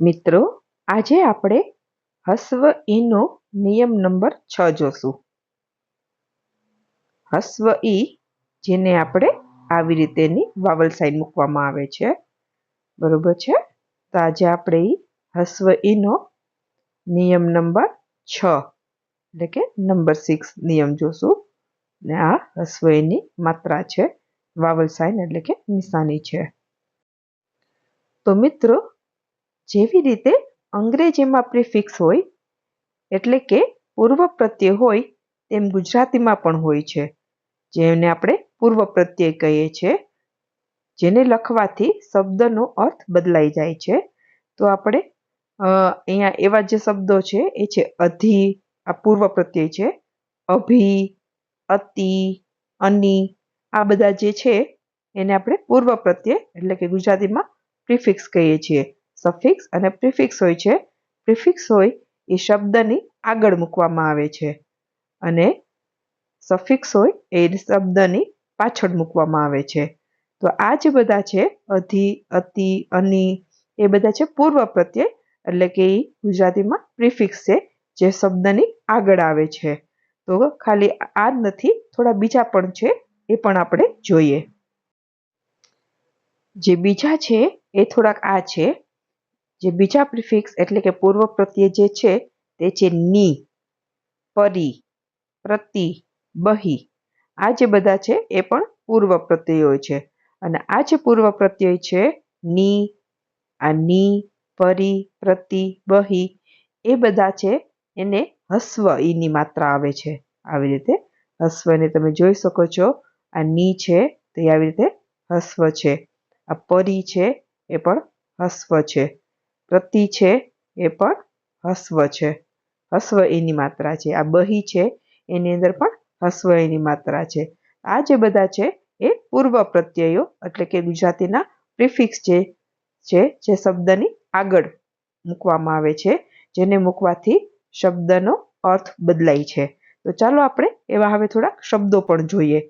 મિત્રો, આજે આપણે હસ્વ ઈનો નિયમ નંબર છ જોશું. હસ્વ ઈ જેને આપણે આવી રીતેની વાવલ સાઈન મૂકવામાં આવે છે. બરોબર છે? તો આજે આપણે ઈ હસ્વ ઈનો નિયમ નંબર છ, એટલે કે નંબર સિક્સ નિયમ જોશું. ને આ હસ્વ ઈની માત્રા છે, વાવલ સાઈન એટલે કે નિશાની છે. તો મિત્રો જેવી રીતે અંગ્રેજીમાં પ્રિફિક્સ હોય, એટલે કે પૂર્વ પ્રત્યય હોય, તેમ ગુજરાતીમાં પણ હોય છે. જેને આપણે પૂર્વ પ્રત્યય કહીએ છીએ, જેને લખવાથી શબ્દનો અર્થ બદલાઈ જાય છે. તો આપણે અહીંયા એવા જે શબ્દો છે, એ છે અધિ, આ પૂર્વ પ્રત્યય છે. અભી, અતિ, અની, આ બધા જે છે, એને આપણે પૂર્વ પ્રત્યય, એટલે કે ગુજરાતીમાં પ્રિફિક્સ કહીએ છીએ. સફિક્સ અને પ્રિફિક્સ હોય છે. પ્રિફિક્સ હોય એ શબ્દની આગળ મૂકવામાં આવે છે. અને સફિક્સ હોય એ શબ્દની પાછળ મૂકવામાં આવે છે. તો આ જે બધા છે, અધિ, અતિ, અની, એ બધા છે પૂર્વ પ્રત્યય, એટલે કે એ ગુજરાતીમાં પ્રિફિક્સ છે, જે શબ્દની આગળ આવે છે. તો ખાલી આ જ નથી, થોડા બીજા પણ છે, એ પણ આપણે જોઈએ. જે બીજા છે, એ થોડાક આ છે. જે બીજા પ્રિફિક્સ એટલે કે પૂર્વ પ્રત્યય જે છે, તે છે ની, પરી, પ્રતિ, બહી. આ જે બધા છે, એ પણ પૂર્વ પ્રત્યયો છે. અને આ જે પૂર્વ પ્રત્યય છે, ની, આ ની, પરી, પ્રતિ, બહી, એ બધા છે, એને હસ્વ ઈની માત્રા આવે છે. આવી રીતે હસ્વને તમે જોઈ શકો છો. આ ની છે, તે આવી રીતે હસ્વ છે. આ પરી છે, એ પણ હસ્વ છે. પ્રતિ છે એ પણ હસ્વ છે. હસ્વ એની માત્રા છે. આ બહી છે, એની અંદર પણ હસ્વ એની માત્રા છે. આ જે બધા છે એ પૂર્વ પ્રત્યયો એટલે કે ગુજરાતીના પ્રિફિક્સ જે છે, જે શબ્દની આગળ મૂકવામાં આવે છે, જેને મૂકવાથી શબ્દનો અર્થ બદલાય છે. તો ચાલો આપણે એવા હવે થોડાક શબ્દો પણ જોઈએ.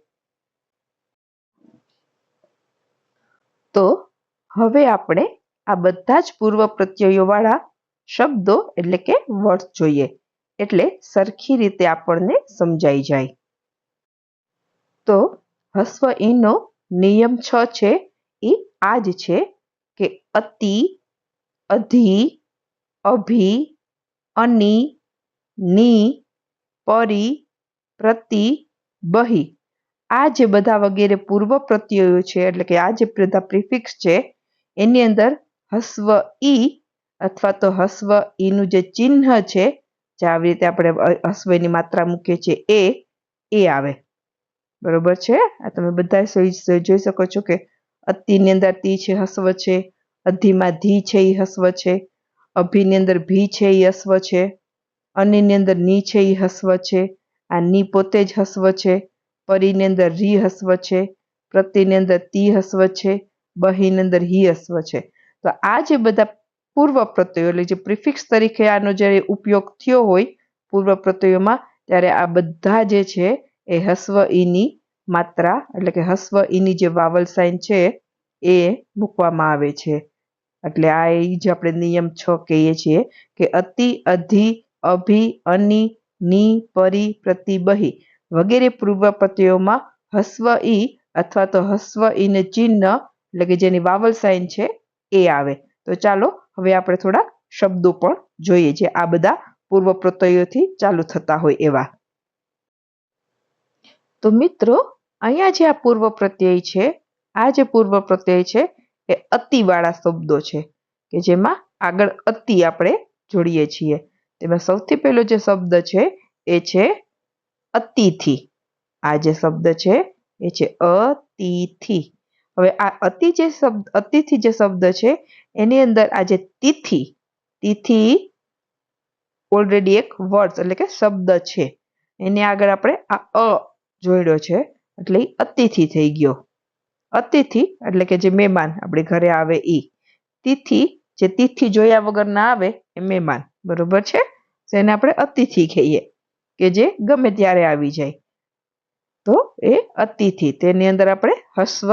તો હવે આપણે આ બધા જ પૂર્વ પ્રત્યયોવાળા શબ્દો એટલે કે વર્ડ જોઈએ. એટલે સરખી રીતે આપણને સમજાઈ જાય. તો હસ્વ ઈનો નિયમ છ છે. એ આ જ છે કે અતિ, અધિ, અભિ, અનિ, ની, પરી, પ્રતિ, બહી. આ જે બધા વગેરે પૂર્વ પ્રત્યયો છે, એટલે કે આ જે બધા પ્રિફિક્સ છે, એની અંદર હસ્વ ઈ અથવા તો હસ્વ ઈનું જે ચિહ્ન છે, જે આવી રીતે આપણે હસ્વની માત્રા મૂકીએ છીએ, એ એ આવે. બરોબર છે? આ તમે બધા જોઈ શકો છો કે અતિની અંદર તી છે, હસ્વ છે, અધિમાં ધી છે એ હસ્વ છે, અભિની અંદર ભી છે એ હસ્વ છે, અનિની અંદરની છે એ હસ્વ છે, આ ની પોતે જ હસ્વ છે, પરીની અંદર રી હસ્વ છે, પ્રતિની અંદર તી હસ્વ છે, બહીની અંદર હી હસ્વ છે. તો આ જે બધા પૂર્વ પ્રત્યયો એટલે જે પ્રિફિક્સ તરીકે આનો જ્યારે ઉપયોગ થયો હોય, પૂર્વ પ્રત્યયોમાં, ત્યારે આ બધા જે છે એ હસ્વ ઈની માત્રા, એટલે કે હસ્વ ઈની જે વાવલ સાઇન છે, એ મૂકવામાં આવે છે. એટલે આ એ જ આપણે નિયમ છ કહીએ છીએ કે અતિ, અધિ, અભિ, અનિ, ની, પરી પ્રતિ બહી વગેરે પૂર્વ પ્રત્યયોમાં હસ્વ ઈ અથવા તો હસ્વ ઈને ચિહ્ન, એટલે કે જેની વાવલ સાઇન છે એ આવે. તો ચાલો, હવે આપણે થોડા શબ્દો પણ જોઈએ જે આ બધા પૂર્વ પ્રત્યયોથી ચાલુ થતા હોય એવા. તો મિત્રો, અહીંયા જે આ પૂર્વ પ્રત્યય છે, આ જે પૂર્વ પ્રત્યય છે, એ અતિવાળા શબ્દો છે, કે જેમાં આગળ અતિ આપણે જોડીએ છીએ. તેમાં સૌથી પહેલો જે શબ્દ છે, એ છે અતિથિ. આ જે શબ્દ છે, એ છે અતિથિ. હવે આ અતિ જે શબ્દ, અતિથિ જે શબ્દ છે, એની અંદર આ જે તિથિ તિથિ ઓલરેડી એક વર્ડ એટલે કે શબ્દ છે. એની આગળ આપણે આ અ જોડ્યો છે, એટલે અતિથિ થઈ ગયો. અતિથિ એટલે કે જે મહેમાન આપણે ઘરે આવે એ તિથિ, જે તિથિ જોયા વગર ના આવે, એ મહેમાન. બરોબર છે? તો એને આપણે અતિથિ કહીએ, કે જે ગમે ત્યારે આવી જાય. તો એ અતિથિ. તેની અંદર આપણે હસ્વ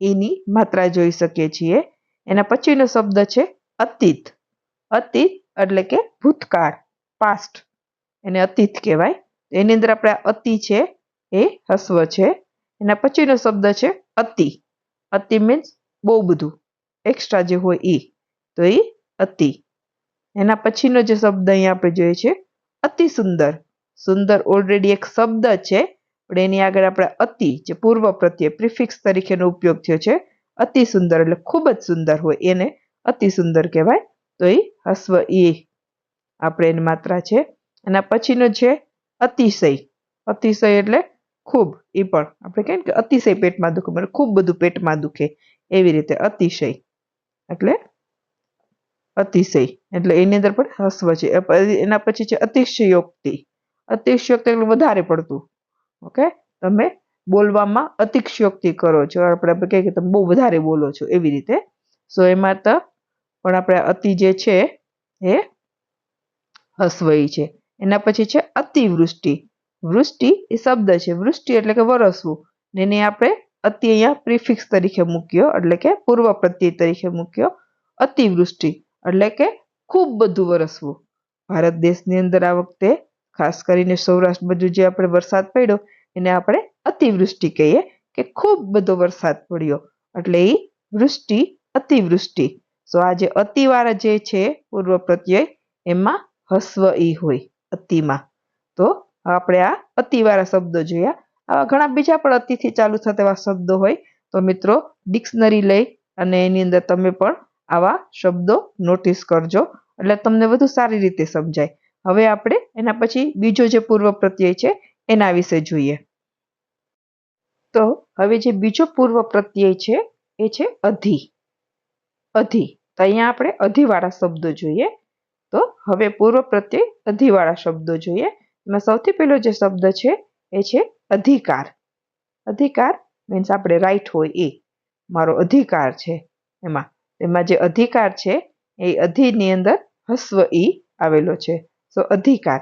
એની માત્રા જોઈ શકીએ છીએ. એના પછીનો શબ્દ છે અતીત. અતીત એટલે કે ભૂતકાળ પાસ્ટ એને અતીત કહેવાય. એની અંદર આપણે અતિ છે એ હસ્વ છે. એના પછીનો શબ્દ છે અતિ. અતિ મીન્સ બહુ બધું. એક્સ્ટ્રા જે હોય એ તો એ અતિ. એના પછીનો જે શબ્દ અહીંયા આપણે જોઈએ છે અતિ સુંદર સુંદર ઓલરેડી એક શબ્દ છે પણ એની આગળ આપણે અતિ જે પૂર્વ પ્રત્યે પ્રિફિક્સ તરીકેનો ઉપયોગ થયો છે, અતિ સુંદર એટલે ખૂબ જ સુંદર હોય એને અતિ સુંદર કહેવાય. તો એ હસ્વ એ આપણે એની માત્રા છે. એના પછીનો છે અતિશય. અતિશય એટલે ખૂબ એ પણ આપણે કહીએ કે અતિશય પેટમાં દુખે મને ખૂબ બધું પેટમાં દુખે એવી રીતે અતિશય એટલે અતિશય એટલે એની અંદર પણ હસ્વ છે. એના પછી છે અતિશયોક્તિ. અતિશયોક્તિ એટલે વધારે પડતું. ઓકે? તમે બોલવામાં અતિશયોક્તિ કરો છો. આપણે આપણે કહીએ કે તમે બહુ વધારે બોલો છો એવી રીતે. સો એમાં તો પણ આપણે અતિ જે છે એ હસવઈ છે. એના પછી છે અતિવૃષ્ટિ. વૃષ્ટિ એ શબ્દ છે. વૃષ્ટિ એટલે કે વરસવું. ને એને આપણે અતિ અહીંયા પ્રિફિક્સ તરીકે મૂક્યો, એટલે કે પૂર્વ પ્રત્યય તરીકે મૂક્યો. અતિવૃષ્ટિ એટલે કે ખૂબ બધું વરસવું. ભારત દેશની અંદર આ વખતે ખાસ કરીને સૌરાષ્ટ્ર બાજુ જે આપણે વરસાદ પડ્યો, એને આપણે અતિવૃષ્ટિ કહીએ કે ખૂબ બધો વરસાદ પડ્યો. એટલે એ વૃષ્ટિ, અતિવૃષ્ટિ. તો આ જે અતિવાળા જે છે, પૂર્વ પ્રત્યય, એમાં હસ્વ ઈ હોય, અતિમાં. તો આપણે આ અતિવાળા શબ્દો જોયા. આવા ઘણા બીજા પણ અતિથી ચાલુ થતા એવા શબ્દો હોય. તો મિત્રો ડિક્શનરી લઈ અને એની અંદર તમે પણ આવા શબ્દો નોટિસ કરજો. એટલે તમને વધુ સારી રીતે સમજાય. હવે આપણે એના પછી બીજો જે પૂર્વ પ્રત્યય છે, એના વિશે જોઈએ. તો હવે જે બીજો પૂર્વ પ્રત્યય છે, એ છે અધિ. અધિ. તો અહીંયા આપણે અધિવાળા શબ્દો જોઈએ. તો હવે પૂર્વ પ્રત્યય અધિવાળા શબ્દો જોઈએ. એમાં સૌથી પહેલો જે શબ્દ છે, એ છે અધિકાર. અધિકાર મીન્સ આપણે રાઈટ હોય એ. મારો અધિકાર છે એમાં. એમાં જે અધિકાર છે, એ અધિની અંદર હસ્વ ઈ આવેલો છે. સો અધિકાર.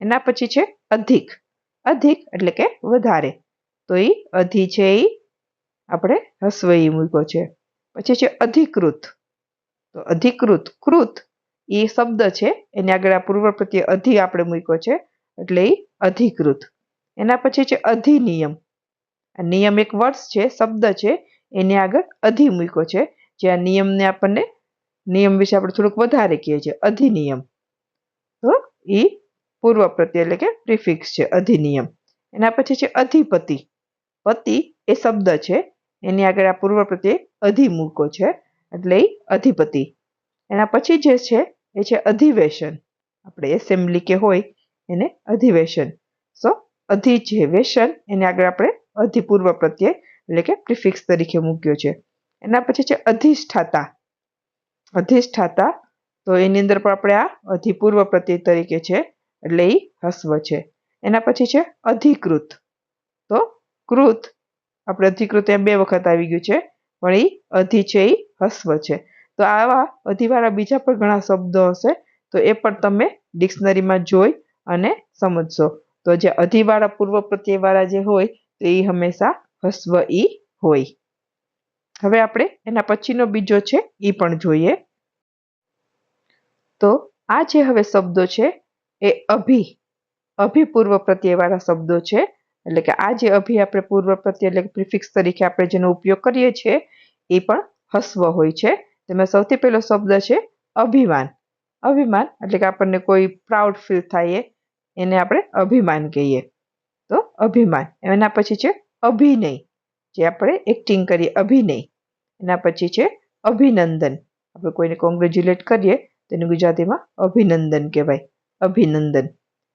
એના પછી છે અધિક. અધિક એટલે કે વધારે. તો એ અધિ છે એ આપણે હસ્વ ઈ મૂક્યો છે. પછી છે અધિકૃત. તો અધિકૃત, કૃત એ શબ્દ છે. એની આગળ આ પૂર્વ પ્રત્યે અધિ આપણે મૂક્યો છે. એટલે એ અધિકૃત. એના પછી છે અધિનિયમ. આ નિયમ એક વર્ષ છે, શબ્દ છે. એની આગળ અધિ મૂક્યો છે. જે આ નિયમને આપણને, નિયમ વિશે આપણે થોડુંક વધારે કહીએ છીએ. અધિનિયમ. તો એ પૂર્વ પ્રત્યય એટલે કે પ્રિફિક્સ છે, અધિનિયમ. એના પછી છે અધિપતિ. પતિ એ શબ્દ છે, એની આગળ આ પૂર્વ પ્રત્યય અધિ મૂકો છે, એટલે અધિપતિ. એના પછી જે છે, એ છે અધિવેશન. આપણે એસેમ્બલી કે હોય, એને અધિવેશન. સો અધિ જે વેશન, એને આગળ આપણે અધિપૂર્વ પ્રત્યય એટલે કે પ્રિફિક્સ તરીકે મૂક્યો છે. એના પછી છે અધિષ્ઠાતા. અધિષ્ઠાતા તો એની અંદર પણ આપણે આ અધિપૂર્વ પ્રત્યય તરીકે છે, એટલે એ હસ્વ છે. એના પછી છે અધિકૃત. તો કૃત, આપણે અધિકૃત એમ બે વખત આવી ગયું છે, પણ એ અધિ છે એ હસ્વ છે. તો આવા અધિવાળા બીજા પણ ઘણા શબ્દો હશે, તો એ પણ તમે ડિક્શનરીમાં જોઈ અને સમજશો. તો જે અધિવાળા પૂર્વ પ્રત્યયવાળા જે હોય, તો એ હંમેશા હસ્વ ઈ હોય. હવે આપણે એના પછીનો બીજો છે એ પણ જોઈએ. તો આ જે હવે શબ્દો છે, એ અભિ, અભિપૂર્વ પ્રત્યયવાળા શબ્દો છે. એટલે કે આ જે અભિ આપણે પૂર્વ પ્રત્યય એટલે કે પ્રિફિક્સ તરીકે આપણે જેનો ઉપયોગ કરીએ છીએ, એ પણ હસ્વ હોય છે. તેમાં સૌથી પહેલો શબ્દ છે અભિમાન. અભિમાન એટલે કે આપણને કોઈ પ્રાઉડ ફીલ થાય એને આપણે અભિમાન કહીએ. તો અભિમાન. એના પછી છે અભિનય. જે આપણે એક્ટિંગ કરીએ અભિનય. એના પછી છે અભિનંદન. આપણે કોઈને કોંગ્રેચ્યુલેટ કરીએ તેને ગુજરાતીમાં અભિનંદન કહેવાય. અભિનંદન.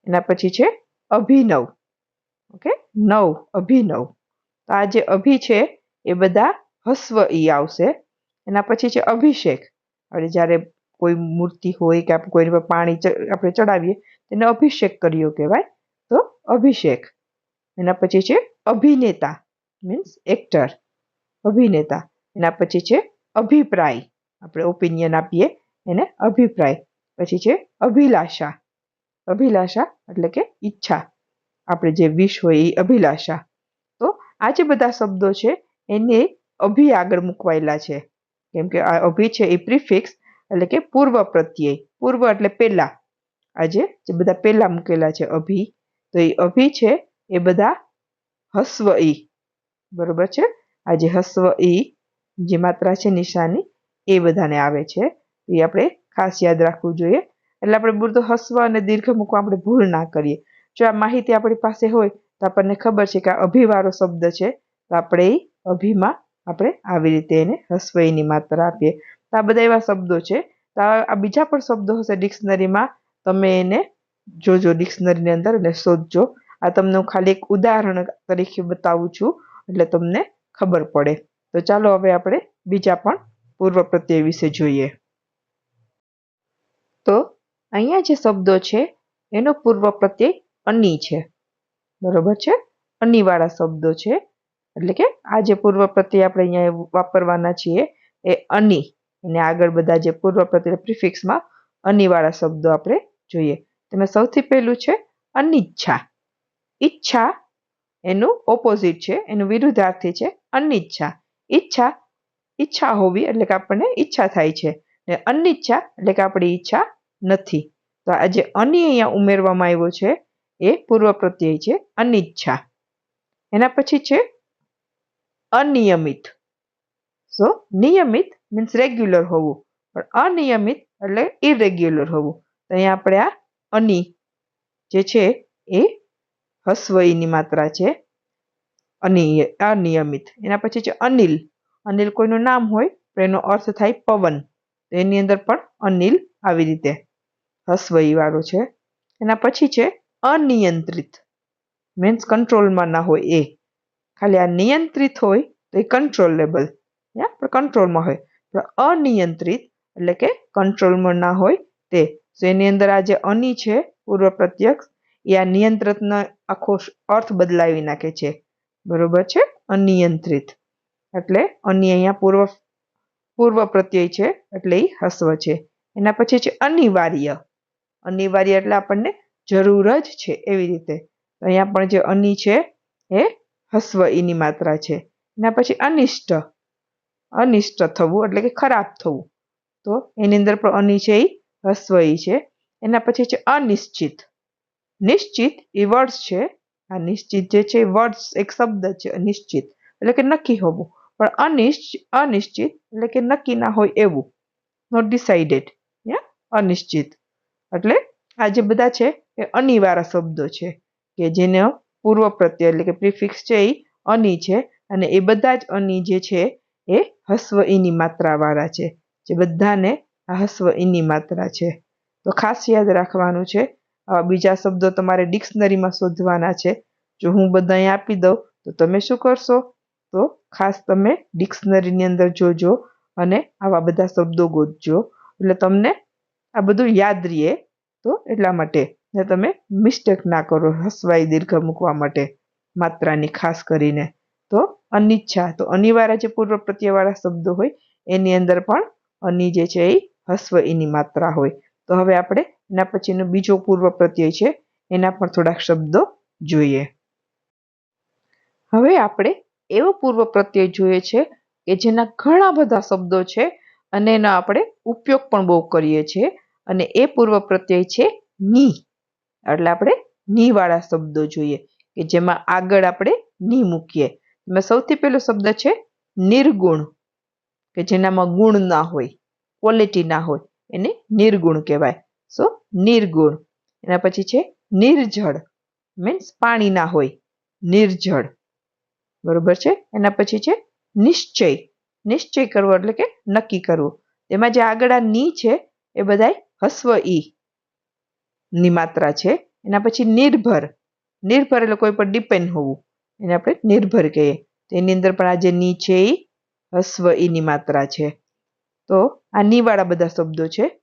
એના પછી છે અભિનવ. ઓકે? નવ, અભિનવ. તો આ જે અભિ છે એ બધા હસ્વ ઈ આવશે. એના પછી છે અભિષેક. આપણે જ્યારે કોઈ મૂર્તિ હોય કે આપણે કોઈની પાણી આપણે ચડાવીએ, તેને અભિષેક કર્યો કહેવાય. તો અભિષેક. એના પછી છે અભિનેતા. Means actor. અભિનેતા. એના પછી છે અભિપ્રાય. આપણે ઓપિનિયન આપીએ. એને અભિપ્રાય. પછી છે અભિલાષા. અભિલાષા એટલે કે ઈચ્છા. આપણે જે વિશ હોય એ અભિલાષા. તો આ જે બધા શબ્દો છે, એને અભિ આગળ મૂકવાયેલા છે. કેમ કે આ અભિ છે એ પ્રિફિક્સ એટલે કે પૂર્વ પ્રત્યય. પૂર્વ એટલે પહેલા આજે જે બધા પહેલા મૂકેલા છે, અભિ. તો એ અભિ છે એ બધા હસ્વ ઈ. બરોબર છે? આ જે હસ્વ ઈ, જે માત્રા છે નિશાની, એ બધાને આવે છે. એ આપણે ખાસ યાદ રાખવું જોઈએ. એટલે આપણે બધું હસ્વ અને દીર્ઘ મૂકવા આપણે ભૂલ ના કરીએ. જો આ માહિતી આપણી પાસે હોય, તો આપણને ખબર છે કે આ અભિવાળો શબ્દ છે. તો આપણે એ અભિમાં આપણે આવી રીતે એને હસ્વઈની માત્રા આપીએ. તો આ બધા એવા શબ્દો છે. તો આ બીજા પણ શબ્દો હશે ડિક્શનરીમાં. તમે એને જોજો ડિક્શનરીની અંદર અને શોધજો. આ તમને હું ખાલી એક ઉદાહરણ તરીકે બતાવું છું, એટલે તમને ખબર પડે. તો ચાલો હવે આપણે બીજા પણ પૂર્વ પ્રત્યય વિશે જોઈએ. તો અહીંયા જે શબ્દો છે, એનો પૂર્વ પ્રત્યય અની છે. બરોબર છે? અનીવાળા શબ્દો છે. એટલે કે આ જે પૂર્વ પ્રત્યય આપણે અહીંયા વાપરવાના છીએ, એ અની. અને આગળ બધા જે પૂર્વ પ્રત્યય પ્રિફિક્સમાં અનીવાળા શબ્દો આપણે જોઈએ. તેમાં સૌથી પહેલું છે, અનિચ્છા. ઈચ્છા એનું ઓપોઝિટ છે, એનું વિરુદ્ધાર્થી છે, અનિચ્છા. ઈચ્છા ઈચ્છા હોવી એટલે કે આપણને ઈચ્છા થાય છે. અનિચ્છા એટલે કે આપણી ઈચ્છા નથી. તો આ જે અનિ અહીંયા ઉમેરવામાં આવ્યો છે, એ પૂર્વ પ્રત્યય છે, અનિચ્છા. એના પછી છે, અનિયમિત. સો નિયમિત મીન્સ રેગ્યુલર હોવું. પણ અનિયમિત એટલે ઇરેગ્યુલર હોવું. તો અહીંયા આપણે આ અની જે છે, એ હસ્વઈની માત્રા છે અનિય અનિયમિત. એના પછી છે, અનિલ. અનિલ કોઈનું નામ હોય તો એનો અર્થ થાય પવન. તો એની અંદર પણ અનિલ આવી રીતે. હસ્વઈ વાળો છે. એના પછી છે, અનિયંત્રિત. મીન્સ કંટ્રોલમાં ના હોય એ. ખાલી આ નિયંત્રિત હોય તો એ કંટ્રોલેબલ યા કંટ્રોલમાં હોય. પણ અનિયંત્રિત એટલે કે કંટ્રોલમાં ના હોય તે. તો એની અંદર આ જે અની છે, પૂર્વ પ્રત્યક્ષ, એ આ નિયંત્રિતનો આખો અર્થ બદલાવી નાખે છે. બરોબર છે? અનિયંત્રિત. એટલે અની અહીંયા પૂર્વ પૂર્વ પ્રત્યય છે, એટલે એ હસ્વ છે. એના પછી છે અનિવાર્ય. અનિવાર્ય એટલે આપણને જરૂર જ છે એવી રીતે. અહીંયા પણ જે અની છે, એ હસ્વ ઈની માત્રા છે. એના પછી અનિષ્ટ. અનિષ્ટ થવું એટલે કે ખરાબ થવું. તો એની અંદર પણ અની છે એ હસ્વ ઈ છે. એના પછી છે અનિશ્ચિત. નિશ્ચિત એ વર્ડ્સ છે. આ નિશ્ચિત જે છે વર્ડ્સ એક શબ્દ છે, અનિશ્ચિત. એટલે કે નક્કી હોવું. પણ અનિશ્ચિત અનિશ્ચિત એટલે કે નક્કી ના હોય એવું. નોટ ડિસાઇડેડ અનિશ્ચિત. એટલે આ જે બધા છે એ અનિવાર્ય શબ્દો છે કે જેનો પૂર્વ પ્રત્યય એટલે કે પ્રિફિક્સ છે એ અની છે અને એ બધા જ અની જે છે એ હસ્વ ઈની માત્રાવાળા છે. જે બધાને આ હસ્વ ઈની માત્રા છે. તો ખાસ યાદ રાખવાનું છે, આવા બીજા શબ્દો તમારે ડિક્શનરીમાં શોધવાના છે. જો હું બધા આપી દઉં, તો તમે શું કરશો? તો ખાસ તમે ડિક્શનરીની અંદર જોજો અને આવા બધા શબ્દો ગોતજો. એટલે તમને આ બધું યાદ રહીએ તો એટલા માટે ને તમે મિસ્ટેક ના કરો, હસવાઈ દીર્ઘ મૂકવા માટે માત્રાની ખાસ કરીને. તો અનિચ્છા, તો અનિવાર્ય જે પૂર્વ પ્રત્યયવાળા શબ્દો હોય, એની અંદર પણ અની જે છે એ હસ્વ એની માત્રા હોય. તો હવે આપણે એના પછીનો બીજો પૂર્વ પ્રત્યય છે, એના પણ થોડાક શબ્દો જોઈએ. હવે આપણે એવો પૂર્વ પ્રત્યય જોઈએ છે કે જેના ઘણા બધા શબ્દો છે અને એનો આપણે ઉપયોગ પણ બહુ કરીએ છીએ. અને એ પૂર્વ પ્રત્યય છે ની. એટલે આપણે ની વાળા શબ્દો જોઈએ કે જેમાં આગળ આપણે ની મૂકીએ. એમાં સૌથી પહેલો શબ્દ છે નિર્ગુણ, કે જેનામાં ગુણ ના હોય ક્વોલિટી ના હોય, એને નિર્ગુણ કહેવાય. સો નિર્ગુણ. એના પછી છે નિર્જળ મીન્સ પાણી ના હોય, નિર્જળ. બરોબર છે? એના પછી છે નિશ્ચય. નિશ્ચય કરવો એટલે કે નક્કી કરવું. એમાં જે આગળ આ ની છે, એ બધાય હસ્વ ઈ. ની માત્રા છે. એના પછી નિર્ભર. નિર્ભર એટલે કોઈ પર ડિપેન્ડ હોવું. એને આપણે નિર્ભર કહીએ. તો એની અંદર પણ આ જે ની છે એ હસ્વ ઈની માત્રા છે. તો આ નીવાળા બધા શબ્દો છે.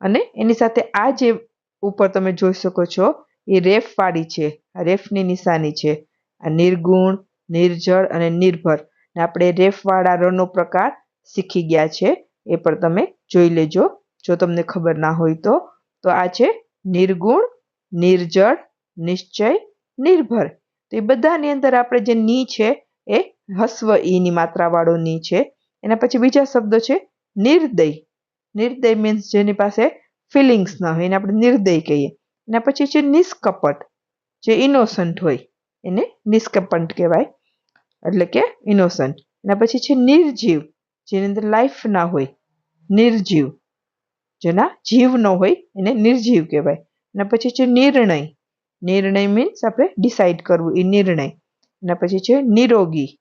અને એની સાથે આ જે ઉપર તમે જોઈ શકો છો, એ રેફ વાળી છે. આ રેફની નિશાની છે. આ નિર્ગુણ, નિર્જળ અને નિર્ભર. ને આપણે રેફવાળા રનો પ્રકાર શીખી ગયા છે. એ પણ તમે જોઈ લેજો. જો તમને ખબર ના હોય તો. તો આ છે નિર્ગુણ, નિર્જળ, નિશ્ચય, નિર્ભર. તો એ બધાની અંદર આપણે જે ની છે એ હસ્વ ઈની માત્રાવાળો ની છે. એના પછી બીજા શબ્દો છે નિર્દય. નિર્દય મીન્સ જેની પાસે ફિલિંગ્સ ન હોય. એને આપણે નિર્દય કહીએ. એના પછી છે નિષ્કપટ. જે ઇનોસન્ટ હોય. એને નિષ્કપટ કહેવાય. એટલે કે ઇનોસન્ટ એના પછી છે નિર્જીવ, જેની અંદર લાઈફ ના હોય. નિર્જીવ. જેના જીવ ન હોય, એને નિર્જીવ કહેવાય. એના પછી છે નિર્ણય. નિર્ણય મીન્સ આપણે ડિસાઇડ કરવું, એ નિર્ણય. એના પછી છે નિરોગી.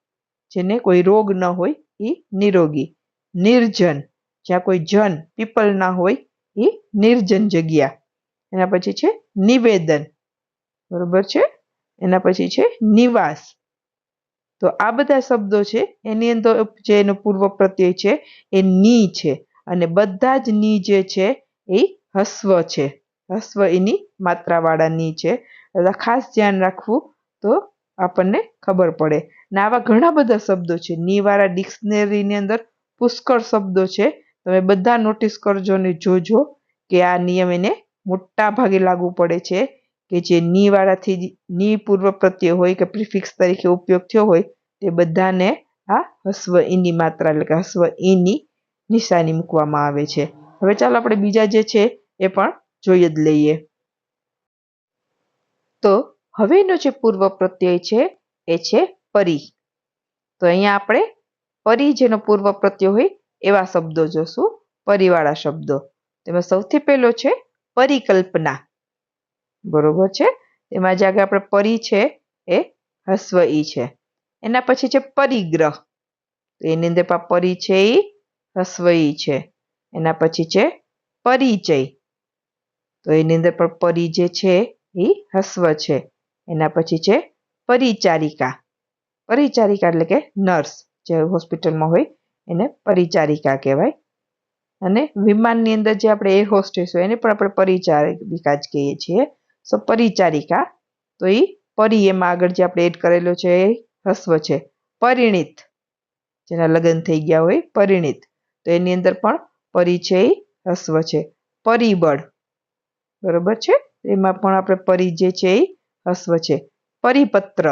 જેને કોઈ રોગ ન હોય, એ નિરોગી. નિર્જન. જ્યાં કોઈ જન પીપલ ના હોય, એ નિર્જન જગ્યા. એના પછી છે નિવેદન. બરોબર છે? એના પછી છે નિવાસ. તો આ બધા શબ્દો છે, એની અંદર જે એનો પૂર્વ પ્રત્યય છે, એ ની છે. અને બધા જ ની જે છે, એ હસ્વ છે. હસ્વ એની માત્રાવાળા ની છે. ખાસ ધ્યાન રાખવું તો આપણને ખબર પડે. ને આવા ઘણા બધા શબ્દો છે. ની વાળા ડિક્શનરીની અંદર પુષ્કળ શબ્દો છે. તમે બધા નોટિસ કરજો ને જોજો કે આ નિયમ એને મોટા ભાગે લાગુ પડે છે. કે જે ની વાળાથી ની પૂર્વ પ્રત્યય હોય કે પ્રિફિક્સ તરીકે ઉપયોગ થયો હોય, તે બધાને આ હસ્વ ઈની માત્રા એટલે કે હસ્વ ઈની નિશાની મૂકવામાં આવે છે. હવે ચાલો આપણે બીજા જે છે એ પણ જોઈ જ લઈએ. તો હવેનો જે પૂર્વ પ્રત્યય છે એ છે પરી. તો અહીંયા આપણે પરી જેનો પૂર્વ પ્રત્યય હોય એવા શબ્દો જોશું. પરિવાળા શબ્દો. તેમાં સૌથી પહેલો છે પરિકલ્પના. બરોબર છે? એમાં જે આગળ આપણે પરી છે, એ હસ્વ ઈ છે. એના પછી છે પરિગ્રહ. એની અંદર પણ પરી છે એ હસ્વ ઈ છે. એના પછી છે પરિચય. તો એની અંદર પણ પરી જે છે, એ હસ્વ છે. એના પછી છે પરિચારિકા. પરિચારિકા એટલે કે નર્સ, જે હોસ્પિટલમાં હોય, એને પરિચારિકા કહેવાય. અને વિમાનની અંદર જે આપણે એર હોસ્ટેસ હોય, એને પણ આપણે પરિચારિકા જ કહીએ છીએ. સો પરિચારિકા. તો એ પરી એમાં આગળ જે આપણે એડ કરેલો છે એ હસ્વ છે. પરિણિત. જેના લગ્ન થઈ ગયા હોય પરિણિત. તો એની અંદર પણ પરી છે એ હસ્વ છે. પરિબળ. બરોબર છે? એમાં પણ આપણે પરી જે છે એ હસ્વ છે. પરિપત્ર.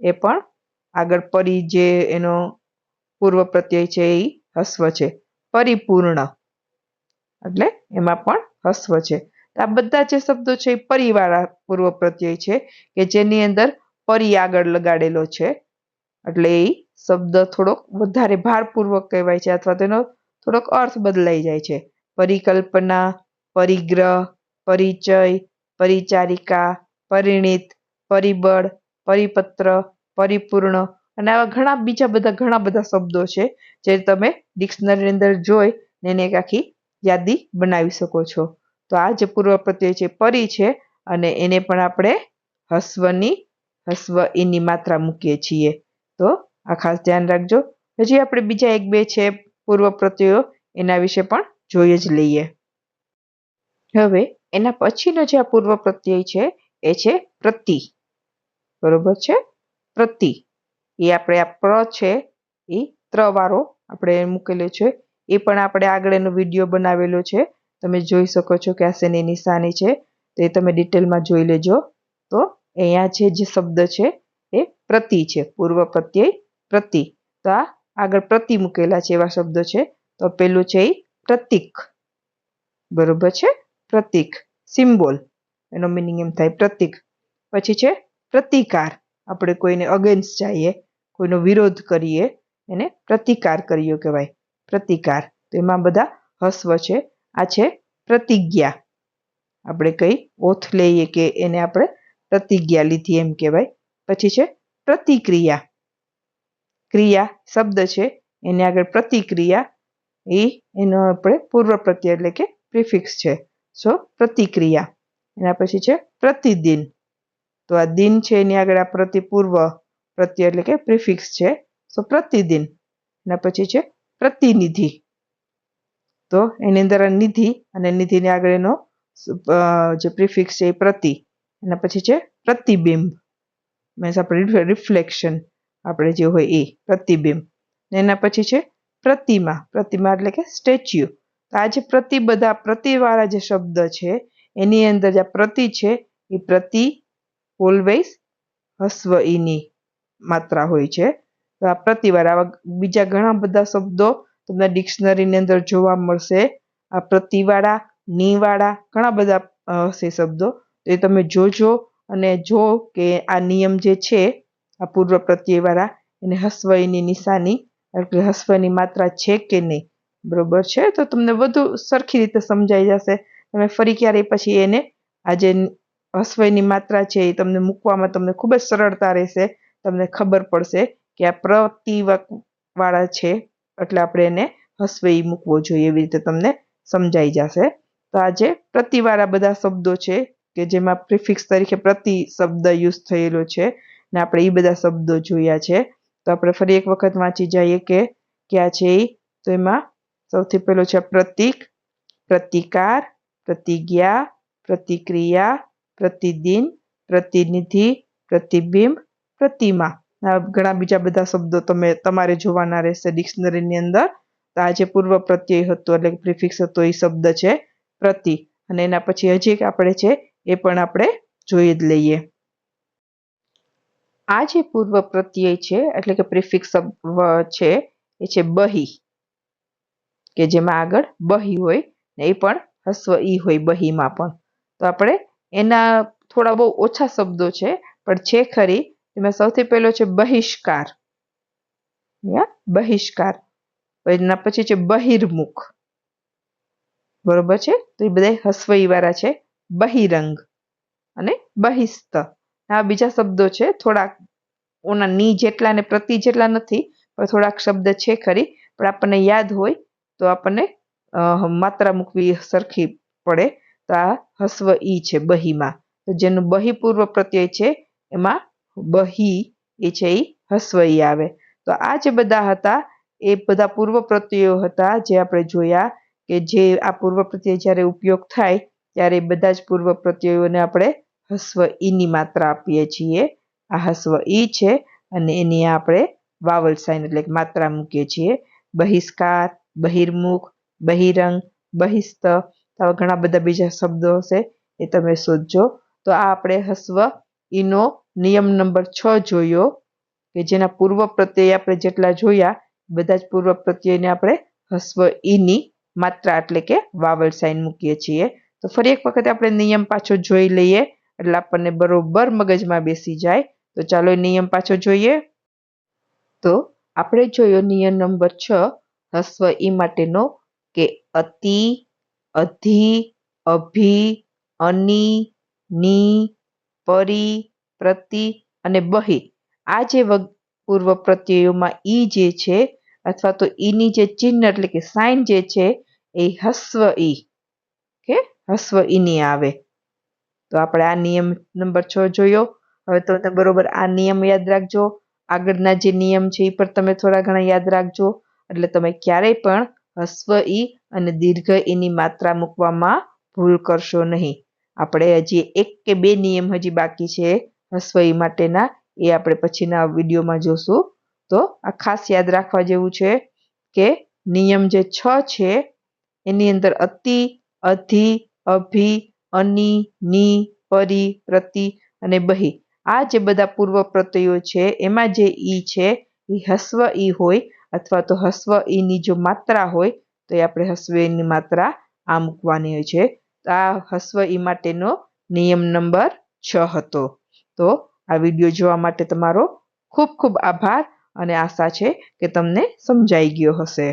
એ પણ આગળ પરી જે એનો પૂર્વ પ્રત્યય છે એ હસ્વ છે. પરિપૂર્ણ. એટલે એમાં પણ હસ્વ છે. આ બધા જે શબ્દો છે એ પરિવાળા પૂર્વ પ્રત્યય છે કે જેની અંદર પરી આગળ લગાડેલો છે. એટલે એ શબ્દ થોડોક વધારે ભારપૂર્વક કહેવાય છે અથવા તેનો થોડોક અર્થ બદલાઈ જાય છે. પરિકલ્પના, પરિગ્રહ, પરિચય, પરિચારિકા, પરિણિત, પરિબળ, પરિપત્ર, પરિપૂર્ણ અને આવા ઘણા બીજા બધા ઘણા બધા શબ્દો છે જે તમે ડિક્શનરીની અંદર જોઈ ને એને એક આખી યાદી બનાવી શકો છો. તો આ જે પૂર્વ પ્રત્યય છે પરી છે અને એને પણ આપણે હસ્વની હસ્વ એની માત્રા મૂકીએ છીએ. તો આ ખાસ ધ્યાન રાખજો. હજી આપણે બીજા એક બે છે પૂર્વ પ્રત્યયો, એના વિશે પણ જોઈ જ લઈએ. હવે એના પછીનો જે આ પૂર્વ પ્રત્યય છે એ છે પ્રતિ. બરોબર છે? પ્રતિ. એ આપણે આ પ્ર છે, એ ત્ર વાળો આપણે મૂકેલો છે. એ પણ આપણે આગળ એનો વીડિયો બનાવેલો છે. તમે જોઈ શકો છો કે આ શેની નિશાની છે, તો એ તમે ડિટેલમાં જોઈ લેજો. તો અહીંયા છે જે શબ્દ છે, એ પ્રતિ છે, પૂર્વ પ્રત્યય પ્રતિ. તો આ આગળ પ્રતિ મૂકેલા છે એવા શબ્દો છે. તો પેલું છે એ પ્રતિક. બરોબર છે? પ્રતિક. સિમ્બોલ. એનો મિનિંગ એમ થાય પ્રતિક. પછી છે પ્રતિકાર. આપણે કોઈને અગેન્સ્ટ જઈએ, કોઈનો વિરોધ કરીએ, એને પ્રતિકાર કર્યો કહેવાય. પ્રતિકાર. તો એમાં બધા હસ્વ છે. આ છે પ્રતિજ્ઞા. આપણે કઈ ઓથ લઈએ કે એને આપણે પ્રતિજ્ઞા લીધી એમ કહેવાય. પછી છે પ્રતિક્રિયા. ક્રિયા શબ્દ છે, એને આગળ પ્રતિક્રિયા, એ એનો આપણે પૂર્વ પ્રત્યય એટલે કે પ્રિફિક્સ છે. સો, પ્રતિક્રિયા. એના પછી છે પ્રતિદિન. તો આ દિન છે, એની આગળ આ પ્રતિપૂર્વ પ્રત્યય એટલે કે પ્રિફિક્સ છે. સો, પ્રતિદિન. એના પછી છે પ્રતિનિધિ. તો એની અંદર નિધિ અને નિધિની આગળ એનો જે પ્રિફિક્સ છે એ પ્રતિ, એના પછી છે પ્રતિબિંબ. મીન્સ આપણે રિફ્લેક્શન આપણે જે હોય એ, પ્રતિબિંબ. એના પછી છે પ્રતિમા. પ્રતિમા એટલે કે સ્ટેચ્યુ. તો આ જે પ્રતિ બધા, પ્રતિવાળા જે શબ્દ છે, એની અંદર જે પ્રતિ છે, એ પ્રતિ ઓલવેઝ હસ્વ ઈની માત્રા હોય છે. તો આ પ્રતિવાર આવા બીજા ઘણા બધા શબ્દો તમને ડિક્શનરીની અંદર જોવા મળશે. આ પ્રતિવાળા, નીવાળા ઘણા બધા હશે શબ્દો. તો એ તમે જોજો અને જો કે આ નિયમ જે છે, આ પૂર્વ પ્રત્યયવાળા, એને હસ્વયની નિશાની એટલે હસ્વની માત્રા છે કે નહીં? બરોબર છે? તો તમને વધુ સરખી રીતે સમજાઈ જશે. તમે ફરી ક્યારેય પછી એને, આ જે હસ્વઈની માત્રા છે, એ તમને મૂકવામાં તમને ખૂબ જ સરળતા રહેશે. તમને ખબર પડશે કે આ પ્રતિવક વાળા છે એટલે આપણે એને હસ્વઈ મૂકવો જોઈએ એવી રીતે તમને સમજાઈ જશે. તો આજે પ્રતિવાળા બધા શબ્દો છે કે જેમાં પ્રિફિક્સ તરીકે પ્રતિ શબ્દ યુઝ થયેલો છે ને આપણે એ બધા શબ્દો જોયા છે. તો આપણે ફરી એક વખત વાંચી જઈએ કે ક્યાં છે એ તો એમાં સૌથી પહેલો છે પ્રતિક, પ્રતિકાર, પ્રતિજ્ઞા, પ્રતિક્રિયા, પ્રતિદિન, પ્રતિનિધિ, પ્રતિબિંબ, પ્રતિમા. ઘણા બીજા બધા શબ્દો તમે તમારે જોવાના રહેશે ડિક્શનરીની અંદર. તો આ જે પૂર્વ પ્રત્યય હતો, એટલે પ્રિફિક્સ હતો, એ શબ્દ છે પ્રતિ. અને એના પછી હજી એક આપણે છે, એ પણ આપણે જોઈ જ લઈએ. આ જે પૂર્વ પ્રત્યય છે, એટલે કે પ્રિફિક્સ છે, એ છે બહી. કે જેમાં આગળ બહી હોય, ને એ પણ હસ્વ ઈ હોય બહીમાં પણ. તો આપણે એના થોડા બહુ ઓછા શબ્દો છે, પણ છે ખરી એમાં સૌથી પહેલો છે બહિષ્કાર. બહિષ્કાર. એના પછી છે બહિર્મુખ. બરોબર છે? તો એ બધા હસ્વઈ વાળા છે. બહિરંગ અને બહિસ્ત. આ બીજા શબ્દો છે. થોડાક ઓના ની જેટલા ને પ્રતિ જેટલા નથી, પણ થોડાક શબ્દ છે ખરી. પણ આપણને યાદ હોય તો આપણને માત્રા મૂકવી સરખી પડે. તો આ હસ્વ ઈ છે બહીમાં. તો જેનું બહિપૂર્વ પ્રત્યય છે, એમાં બહી એ છે એ હસ્વ ઈ આવે. તો આ જે બધા હતા, એ બધા પૂર્વ પ્રત્યયો હતા જે આપણે જોયા કે જે આ પૂર્વ પ્રત્યય જ્યારે ઉપયોગ થાય, ત્યારે બધા જ પૂર્વ પ્રત્યયોને આપણે હસ્વ ઈની માત્રા આપીએ છીએ. આ હસ્વ ઈ છે અને એની આપણે વાવલ સાઇન એટલે માત્રા મૂકીએ છીએ. બહિષ્કાર, બહિર્મુખ, બહિરંગ, બહિસ્ત આવા ઘણા બધા બીજા શબ્દો હશે એ તમે શોધજો. તો આ આપણે હસ્વ ઈનો નિયમ નંબર છ જોયો કે જેના પૂર્વ પ્રત્યય આપણે જેટલા જોયા, બધા જ પૂર્વ પ્રત્યયને આપણે હસ્વ ઈની માત્રા એટલે કે વાવલ સાઇન મૂકીએ છીએ. તો ફરી એક વખત આપણે નિયમ પાછો જોઈ લઈએ, એટલે આપણને બરોબર મગજમાં બેસી જાય. તો ચાલો નિયમ પાછો જોઈએ. તો આપણે જોયો નિયમ નંબર છ, હસ્વ ઈ માટેનો કે અતિ, અધિ, અભિ, અની, ની, પરી પ્રતિ અને બહિ. આ જે પૂર્વ પ્રત્યયોમાં ઈ જે છે, અથવા તો ઈની જે ચિહ્ન એટલે કે સાઇન જે છે, એ હસ્વ ઈ. કે હસ્વ ઈની આવે. તો આપણે આ નિયમ નંબર છ જોયો. હવે તમે બરોબર આ નિયમ યાદ રાખજો. આગળના જે નિયમ છે એ પણ તમે થોડા ઘણા યાદ રાખજો. એટલે તમે ક્યારેય પણ હસ્વ ઈ અને દીર્ઘ ઈની માત્રા મૂકવામાં ભૂલ કરશો નહીં. આપણે હજી એક કે બે નિયમ હજી બાકી છે. હસ્વ ઈ માટેના, એ આપણે પછીના વિડીયોમાં જોશું. તો આ ખાસ યાદ રાખવા જેવું છે કે નિયમ જે છ છે, એની અંદર અતિ, અધિ, અભિ, અનિ, ની, પરી, પ્રતિ અને બહિ. આ જે બધા પૂર્વ પ્રત્યયો છે, એમાં જે ઈ છે એ હસ્વ ઈ હોય અથવા તો હસ્વ ઈની જો માત્રા હોય, તો એ આપણે હસ્વ ઈની માત્રા આ મૂકવાની હોય છે. આ હસ્વ ઈ માટેનો નિયમ નંબર છ હતો. તો આ વીડિયો જોવા માટે તમારો ખૂબ ખૂબ આભાર અને આશા છે કે તમને સમજાઈ ગયો હશે.